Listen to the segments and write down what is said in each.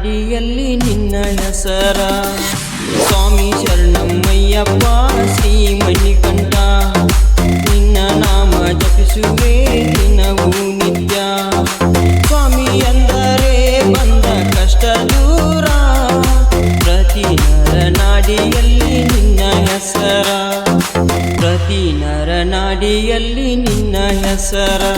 ಅಡಿಯಲ್ಲಿ ನಿನ್ನ ಹೆಸರ. ಸ್ವಾಮಿ ಶರಣಮ್ಮಯ್ಯಪ್ಪ ಶ್ರೀಮಣಿಕಂಠ ನಿನ್ನ ನಾಮ ಜಪಿಸುವೆ ದಿನವೂ ನಿತ್ಯ. ಸ್ವಾಮಿ ಎಂದರೆ ಬಂದ ಕಷ್ಟ ದೂರ. ಪ್ರತಿ ನರನಾಡಿಯಲ್ಲಿ ನಿನ್ನ ಹೆಸರ. ಪ್ರತಿ ನರನಾಡಿಯಲ್ಲಿ ನಿನ್ನ ಹೆಸರ.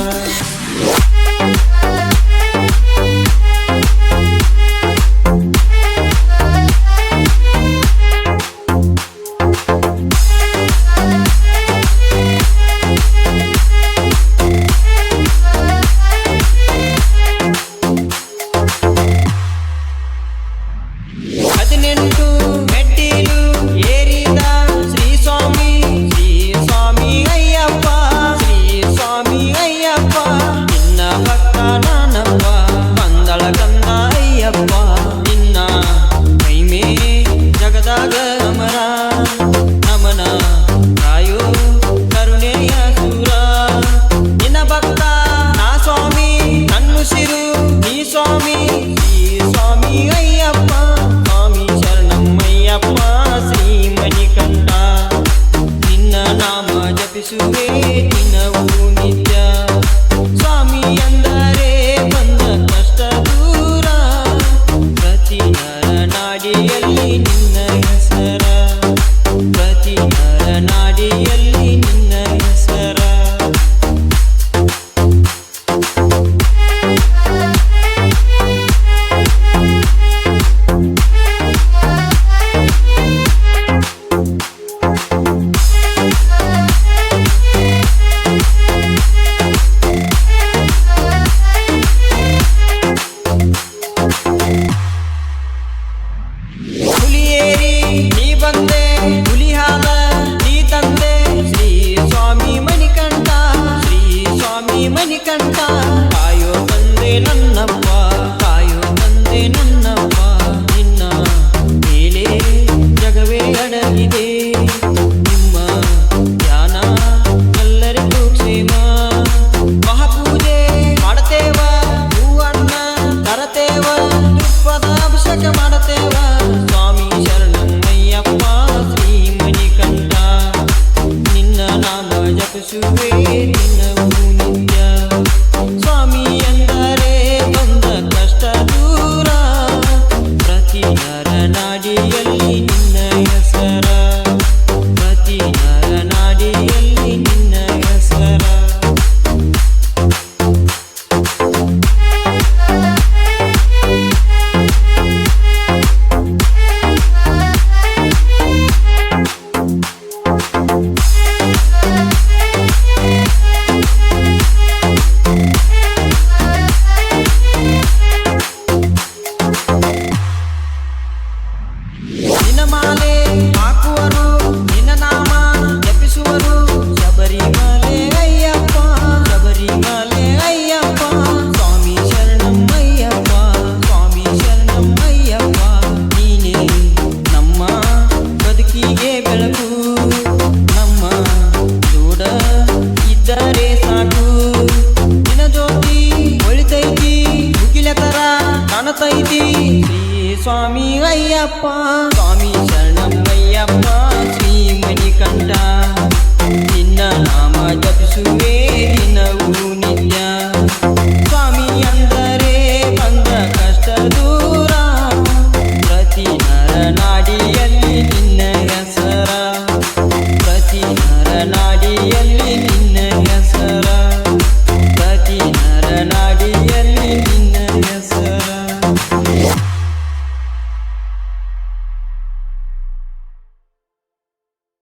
ಐತಿ ಶ್ರೀ ಸ್ವಾಮಿ ಅಯ್ಯಪ್ಪ. ಸ್ವಾಮಿ ಶರಣಮ್ಮಯ್ಯಪ್ಪ. ಶ್ರೀ ಮಣಿಕಂಠ